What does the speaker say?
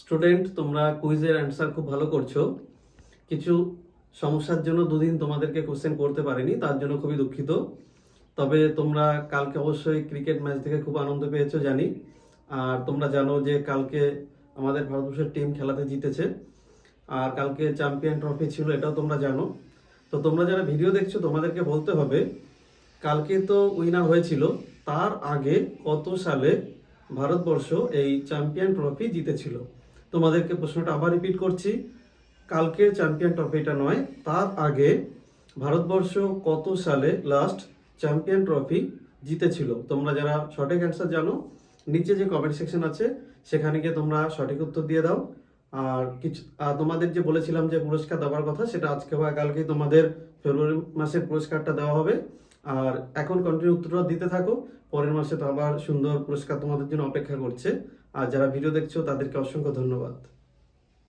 Student, তোমরা কুইজের answer খুব ভালো করছ। কিছু সমস্যার জন্য দুদিন তোমাদেরকে কোশ্চেন করতে পারিনি, তার জন্য খুবই দুঃখিত। তবে তোমরা কালকে অবশ্যই ক্রিকেট ম্যাচ থেকে খুব আনন্দ পেয়েছ, জানি। আর তোমরা জানো যে কালকে আমাদের ভারতবর্ষের টিম খেলাতে জিতেছে। আর কালকে চ্যাম্পিয়ন ট্রফি ছিল, এটাও তোমরা জানো। তো তোমরা যারা ভিডিও দেখছ, তোমাদেরকে বলতে হবে, কালকে তো উইনার হয়েছিল। তার আগে কত সালে ভারতবর্ষ এই চ্যাম্পিয়ন ট্রফি জিতেছিল? তোমাদেরকে প্রশ্নটা আবার রিপিট করছি। কালকে চ্যাম্পিয়ন ট্রফিটা নয়, তার আগে ভারতবর্ষ কত সালে লাস্ট চ্যাম্পিয়ন ট্রফি জিতেছিল? তোমরা যারা সঠিক অ্যান্সার জানো, নিচে যে কমেন্ট সেকশন আছে, সেখানে গিয়ে তোমরা সঠিক উত্তর দিয়ে দাও। আর কিছু তোমাদের যে বলেছিলাম যে পুরস্কার দেওয়ার কথা, সেটা আজকে বা কালকেই তোমাদের ফেব্রুয়ারি মাসের পুরস্কারটা দেওয়া হবে। আর এখন কন্টিনিউ উত্তরটা দিতে থাকো, পরের মাসে তো আবার সুন্দর পুরস্কার তোমাদের জন্য অপেক্ষা করছে। আর যারা ভিডিও দেখছ, তাদেরকে অসংখ্য ধন্যবাদ।